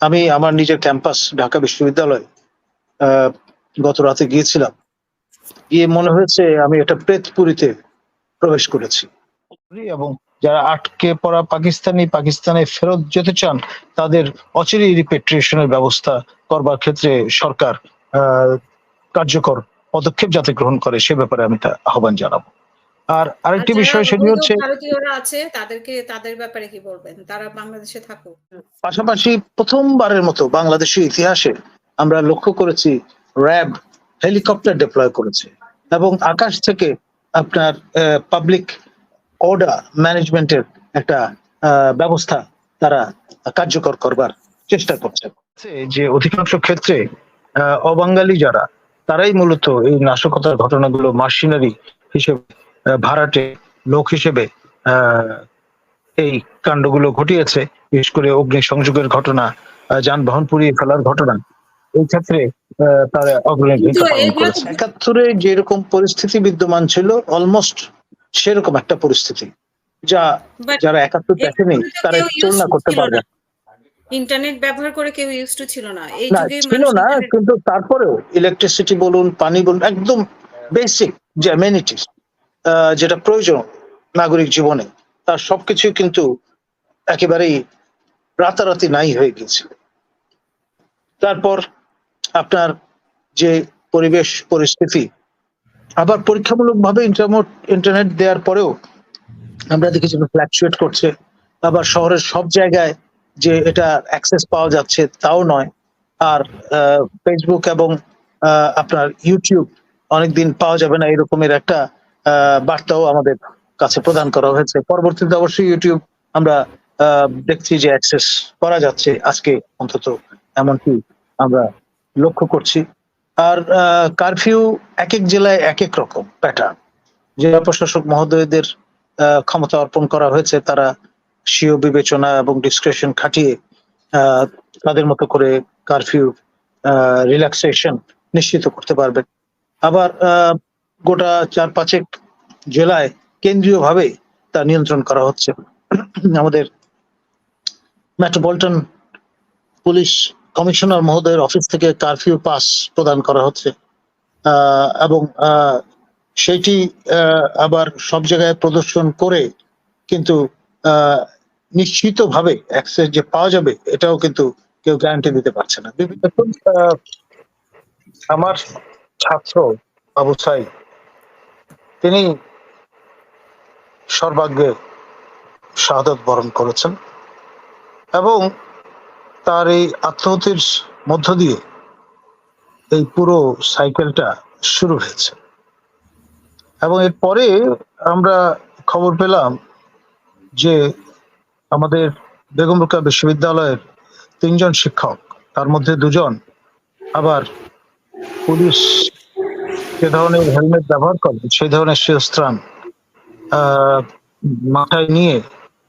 আমি আমার নিজের ক্যাম্পাস, ঢাকা বিশ্ববিদ্যালয় গত রাতে গিয়েছিলাম। গিয়ে মনে হয়েছে আমি একটা প্রেতপুরীতে প্রবেশ করেছি। এবং যারা আটকে পড়া পাকিস্তানি, পাকিস্তানে ফেরত যেতে চান, তাদের অচিরেই রিপেট্রিয়েশনের ব্যবস্থা করবার ক্ষেত্রে সরকার কার্যকর পদক্ষেপ যাতে গ্রহণ করে, সে ব্যাপারে আমি তা আহ্বান জানাব। আর আরেকটি বিষয় সেটি হচ্ছে ভারতীয়রা আছে তাদেরকে তাদের ব্যাপারে কি বলবেন? তারা বাংলাদেশে থাকুক। পাশাপাশি প্রথমবারের মতো বাংলাদেশের ইতিহাসে আমরা লক্ষ্য করেছি র্যাব হেলিকপ্টার ডিপ্লয় করেছে এবং আকাশ থেকে আপনার পাবলিক অর্ডার ম্যানেজমেন্টের একটা আহ, ব্যবস্থা তারা কার্যকর করবার চেষ্টা করছে। যে অধিকাংশ ক্ষেত্রে আহ, অবাঙালি যারা তারাই মূলত এই নাশকতার ঘটনাগুলো মার্শিনারি হিসেবে ভাড়াটে লোক হিসেবে আহ, এই কাণ্ডগুলো ঘটিয়েছে। বিশেষ করে অগ্নি সংযোগের ঘটনা আহ, যানবাহন পুড়িয়ে ফেলার ঘটনা। এই ক্ষেত্রে আহ, তারা অগ্রণী ভূমিকা পালন করেছে। একাত্তরে যেরকম পরিস্থিতি বিদ্যমান ছিল অলমোস্ট সেরকম একটা পরিস্থিতি যা যারা একাত্তর দেখেনি তারা তুলনা করতে পারবে না। ইন্টারনেট ব্যবহার করে কেউ ইউজ টু ছিল না। এই যুগে ছিল না কিন্তু তারপরেও ইলেকট্রিসিটি বলুন পানি বলুন একদম বেসিক যে অ্যামেনিটিস যেটা প্রয়োজন নাগরিক জীবনে, তার সবকিছু কিন্তু একেবারেই রাতারাতি নাই হয়ে গিয়েছিল তারপর আপনার যে পরিবেশ পরিস্থিতি, আবার পরীক্ষামূলকভাবে ইন্টারনেট ইন্টারনেট দেওয়ার পরেও আমরা দেখেছি ফ্ল্যাকচুয়েট করছে। আবার শহরের সব জায়গায় যে এটা অ্যাক্সেস পাওয়া যাচ্ছে তাও নয়। আর ফেসবুক এবং আপনার ইউটিউব অনেকদিন পাওয়া যাবে না এরকমের একটা বার্তাও আমাদের কাছে প্রদান করা হয়েছে। পরবর্তীতে অবশ্যই ইউটিউব আমরা দেখছি যে অ্যাক্সেস করা যাচ্ছে। আজকে অন্তত এমনকি আমরা লক্ষ্য করছি। আর কারফিউ এক এক জেলায় এক এক রকম প্যাটার্ন জেলা প্রশাসক মহোদয়দের ক্ষমতা অর্পণ করা হয়েছে। তারা স্বীয় বিবেচনা এবং ডিসক্রিপশন খাটিয়ে তাদের মতো করে কারফিউ রিল্যাক্সেশন নিশ্চিত করতে পারবেন আবার গোটা চার পাঁচেক জেলায় কেন্দ্রীয়ভাবে তা নিয়ন্ত্রণ করা হচ্ছে। আমাদের মেট্রোপলিটন পুলিশ কমিশনার মহোদয়ের অফিস থেকে কারফিউ পাস প্রদান করা হচ্ছে। এবং আহ, আবার সব জায়গায় প্রদর্শন করে কিন্তু নিশ্চিতভাবে অ্যাক্সেস যে পাওয়া যাবে এটাও কিন্তু কেউ গ্যারান্টি দিতে পারছে না। বিভিন্ন আমার ছাত্র আবু সাই তিনি সর্বাগ্রে শাহাদত বরণ করেছেন এবং তার এই আত্মহতির মধ্য দিয়ে এই পুরো সাইকেলটা শুরু হয়েছে। এবং এরপরে আমরা খবর পেলাম যে আমাদের বেগম রোকেয়া বিশ্ববিদ্যালয়ের তিনজন শিক্ষক, তার মধ্যে দুজন আবার পুলিশ যে ধরনের হেলমেট ব্যবহার করে, সেই ধরনের শিরস্ত্রাণ মাথায় নিয়ে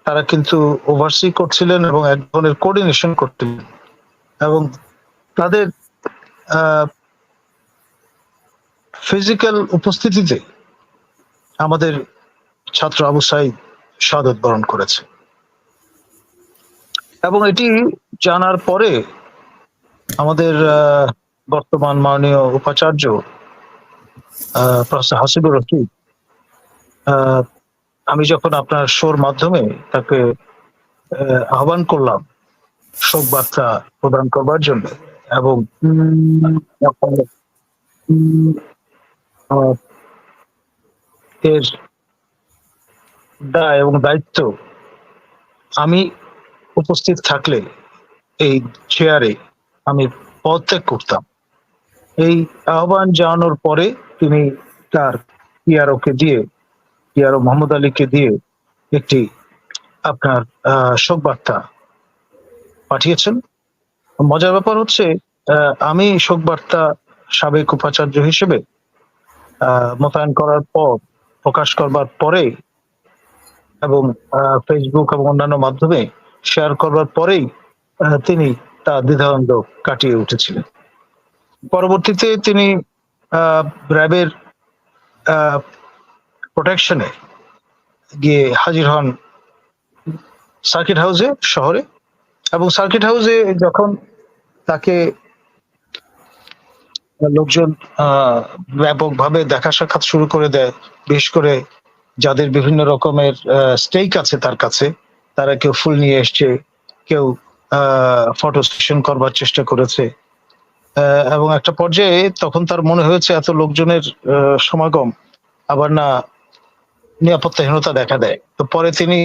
তারা কিন্তু ওভারসি করছিলেন এবং এক ধরনের কোঅর্ডিনেশন করছিলেন। এবং তাদের ফিজিক্যাল উপস্থিতিতে আমাদের ছাত্র আবু সাইদ শাহাদত বরণ করেছে। এবং এটি জানার পরে আমাদের বর্তমান মাননীয় উপাচার্য প্রফেসর হাসিবুর রশিদ আমি যখন আপনার শোর মাধ্যমে তাকে আহ, আহ্বান করলাম শোক বার্তা প্রদান করবার জন্য এবং এর দায় এবং দায়িত্ব আমি উপস্থিত থাকলে এই চেয়ারে আমি পদত্যাগ করতাম। এই আহ্বান জানানোর পরে তিনি তার পিআরও কে দিয়ে, পিআরও মোহাম্মদ আলীকে দিয়ে একটি আপনার শোক বার্তা পাঠিয়েছেন। মজার ব্যাপার হচ্ছে আমি শোক বার্তা সাবেক উপাচার্য হিসেবে মোতায়েন করার পর, প্রকাশ করবার পরে এবং ফেসবুক এবং অন্যান্য মাধ্যমে শেয়ার করবার পরেই তিনি তা দ্বিধাদ্বন্দ্ব কাটিয়ে উঠেছিলেন। পরবর্তীতে তিনি র্যাবের প্রোটেকশনে গিয়ে হাজির হন সার্কিট হাউসে শহরে। এবং সার্কিট হাউসে যখন তাকে লোকজন ব্যাপকভাবে দেখা সাক্ষাৎ শুরু করে দেয়, বিশেষ করে যাদের বিভিন্ন রকমের স্টেক আছে তার কাছে, তারা কেউ ফুল নিয়ে এসছে, কেউ ফটো সেশন করবার চেষ্টা করেছে এবং একটা পর্যায়ে তখন তার মনে হয়েছে এত লোকজনের সমাগম আবার না নিরাপত্তাহীনতা দেখা দেয়। তো পরে তিনি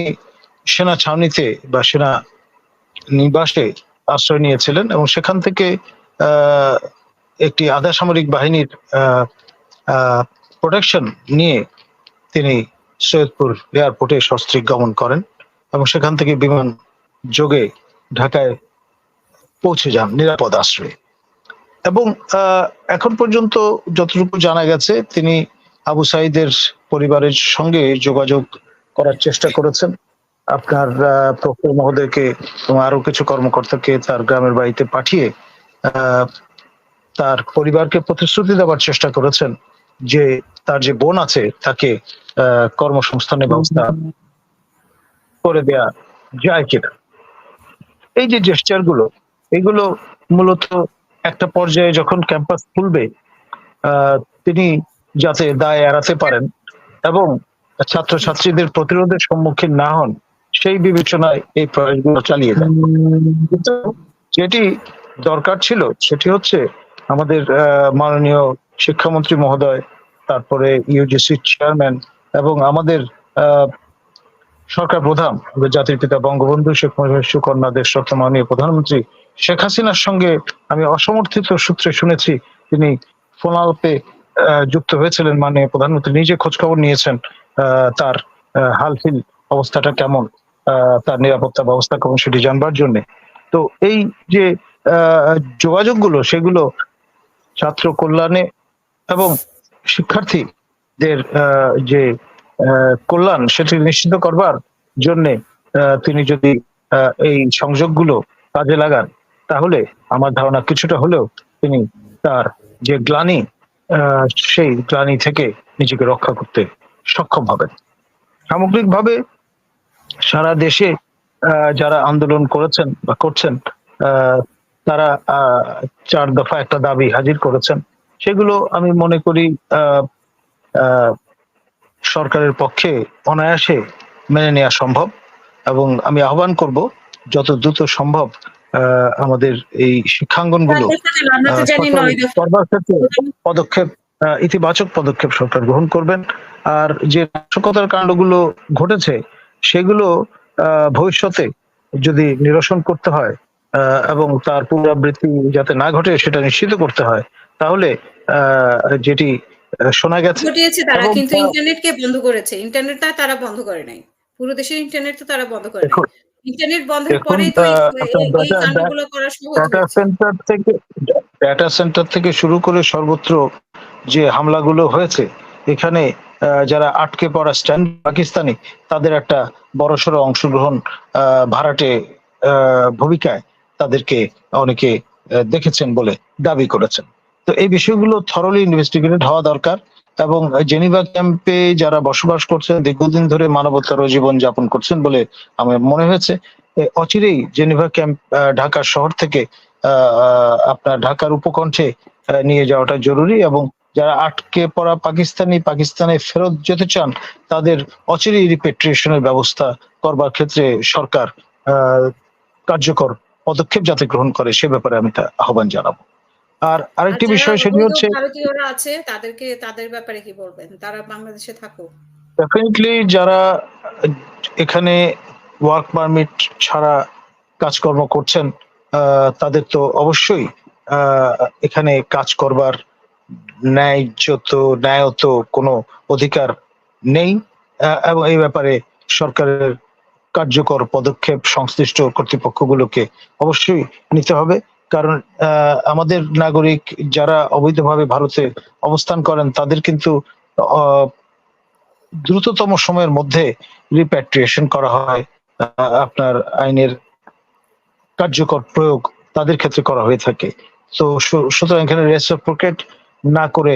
সেনা ছাউনিতে বা সেনা নিবাসে আশ্রয় নিয়েছিলেন এবং সেখান থেকে একটি আধা সামরিক বাহিনীর প্রোটেকশন নিয়ে তিনি সৈয়দপুর এয়ারপোর্টে সস্ত্রীক গমন করেন এবং সেখান থেকে বিমান যোগে ঢাকায় পৌঁছে যান নিরাপদ আশ্রয়ে। এবং এখন পর্যন্ত যতটুকু জানা গেছে, তিনি আবু সাইদের পরিবারের সঙ্গে যোগাযোগ করার চেষ্টা করেছেন। আপনার প্রফেসর মহোদয়কে এবং আরও কিছু কর্মকর্তাকে তার গ্রামের বাড়িতে পাঠিয়ে তার পরিবারকে প্রতিশ্রুতি দেওয়ার চেষ্টা করেছেন যে তার যে বোন আছে, তাকে কর্মসংস্থানের ব্যবস্থা করে দেয়া যায় কিনা। এই যে জেস্টারগুলো, এগুলো মূলত একটা পর্যায়ে যখন ক্যাম্পাস খুলবে তিনি যাতে দায় এড়াতে পারেন এবং ছাত্রছাত্রীদের প্রতিরোধের সম্মুখীন না হন, সেই বিবেচনায় এই প্রয়াসগুলো চালিয়ে যান। যেটি দরকার ছিল, সেটি হচ্ছে আমাদের মাননীয় শিক্ষামন্ত্রী মহোদয়, তারপরে ইউজিসি চেয়ারম্যান এবং আমাদের সরকার প্রধান জাতির পিতা বঙ্গবন্ধু শেখ মুজিবুর সুকন্যা দেশরত্ন মাননীয় প্রধানমন্ত্রী শেখ হাসিনার সঙ্গে আমি অসমর্থিত সূত্রে শুনেছি তিনি ফোনালপে যুক্ত হয়েছিলেন মাননীয় প্রধানমন্ত্রী নিজে খোঁজখবর নিয়েছেন আহ, তার হালফিল অবস্থাটা কেমন তার নিরাপত্তা ব্যবস্থা কেমন সেটি জানবার জন্য। তো এই যে যোগাযোগগুলো সেগুলো ছাত্র কল্যাণে এবং শিক্ষার্থীদের যে কল্যাণ সেটি নিশ্চিত করবার জন্য তিনি যদি এই সংযোগগুলো কাজে লাগান তাহলে আমার ধারণা কিছুটা হলেও তিনি তার যে গ্লানি সেই গ্লানি থেকে নিজেকে রক্ষা করতে সক্ষম হবেন। সামগ্রিকভাবে সারা দেশে যারা আন্দোলন করেছেন বা করছেন তারা চার দফা একটা দাবি হাজির করেছেন। সেগুলো আমি মনে করি সরকারের পক্ষে অনায়াসে মেনে নেওয়া সম্ভব এবং আমি আহ্বান করব, যত দ্রুত সম্ভব আমাদের এই শিক্ষাঙ্গনগুলো ক্ষেত্রে পদক্ষেপ ইতিবাচক পদক্ষেপ সরকার গ্রহণ করবেন। আর যে নাশকতার কাণ্ডগুলো ঘটেছে সেগুলো ভবিষ্যতে যদি নিরসন করতে হয় এবং তার পুনরাবৃত্তি যাতে না ঘটে সেটা নিশ্চিত করতে হয় তাহলে আহ, যেটি শোনা গেছে ঘটিয়েছে তারা কিন্তু ইন্টারনেটকে বন্ধ করেছে। ইন্টারনেটটা তারা বন্ধ করে নাই। পুরো দেশের ইন্টারনেট তো তারা বন্ধ করে নাই। ইন্টারনেট বন্ধের পরেই তো এই- আহ, এই- আপনার এই data- কাণ্ডগুলো করা সহজ ডাটা সেন্টার থেকে ডাটা সেন্টার থেকে শুরু করে সর্বত্র যে হামলাগুলো হয়েছে এখানে যারা আটকে পড়া স্ট্যান্ড পাকিস্তানি তাদের একটা বড়সড় অংশগ্রহণ আহ, ভাড়াটে আহ, ভূমিকায় তাদেরকে অনেকে দেখেছেন বলে দাবি করেছেন। তো এই বিষয়গুলো থরলি ইনভেস্টিগেটেড হওয়া দরকার। এবং জেনিভা ক্যাম্পে যারা বসবাস করছেন, দীর্ঘদিন ধরে মানবতার জীবন যাপন করছেন বলে আমার মনে হয়েছে। অচিরেই জেনিভা ক্যাম্প ঢাকা শহর থেকে আপনার ঢাকার উপকণ্ঠে নিয়ে যাওয়াটা জরুরি এবং যারা আটকে পড়া পাকিস্তানি, পাকিস্তানে ফেরত যেতে চান, তাদের অচিরেই রিপেট্রিয়েশনের ব্যবস্থা করবার ক্ষেত্রে সরকার কার্যকর পদক্ষেপ যাতে গ্রহণ করে, সে ব্যাপারে আমি তা আহ্বান জানাব। আর আরেকটি আর যারা বিষয় সেটি হচ্ছে ভারতীয়রা আছে তাদেরকে তাদের ব্যাপারে কি বলবেন? তারা বাংলাদেশে থাকুক। ডেফিনেটলি যারা এখানে ওয়ার্ক পারমিট ছাড়া কাজকর্ম করছেন তাদের তো অবশ্যই এখানে কাজ করবার ন্যায্যত ন্যায়ত কোনো অধিকার নেই এবং এই ব্যাপারে সরকারের কার্যকর পদক্ষেপ সংশ্লিষ্ট কর্তৃপক্ষগুলোকে অবশ্যই নিতে হবে। কারণ আমাদের নাগরিক যারা অবৈধভাবে ভারতে অবস্থান করেন, তাদের কিন্তু দ্রুততম সময়ের মধ্যে রিপ্যাট্রিয়েশন করা হয় আপনার আইনের কার্যকর প্রয়োগ তাদের ক্ষেত্রে করা হয়ে থাকে। তো সুতরাং এখানে রেসিপ্রোকেট না করে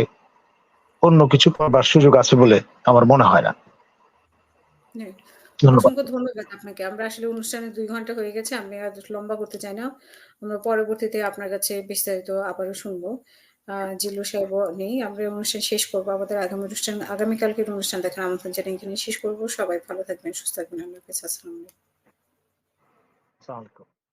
অন্য কিছু করবার সুযোগ আছে বলে আমার মনে হয় না। অসংখ্য ধন্যবাদ আপনাকে। আমরা আসলে অনুষ্ঠানে দুই ঘণ্টা হয়ে গেছে। আমি আর লম্বা করতে চাই না। আমরা পরবর্তীতে আপনার কাছে বিস্তারিত আবারও শুনব। জিল্লু সাহেব নেই। আমরা অনুষ্ঠান শেষ করব আমাদের আগামী অনুষ্ঠান আগামীকালকের অনুষ্ঠান দেখার আমন্ত্রণ জানিয়ে এখানে শেষ করব। সবাই ভালো থাকবেন, সুস্থ থাকবেন। আল্লাহ কাছে। আসসালামু আলাইকুম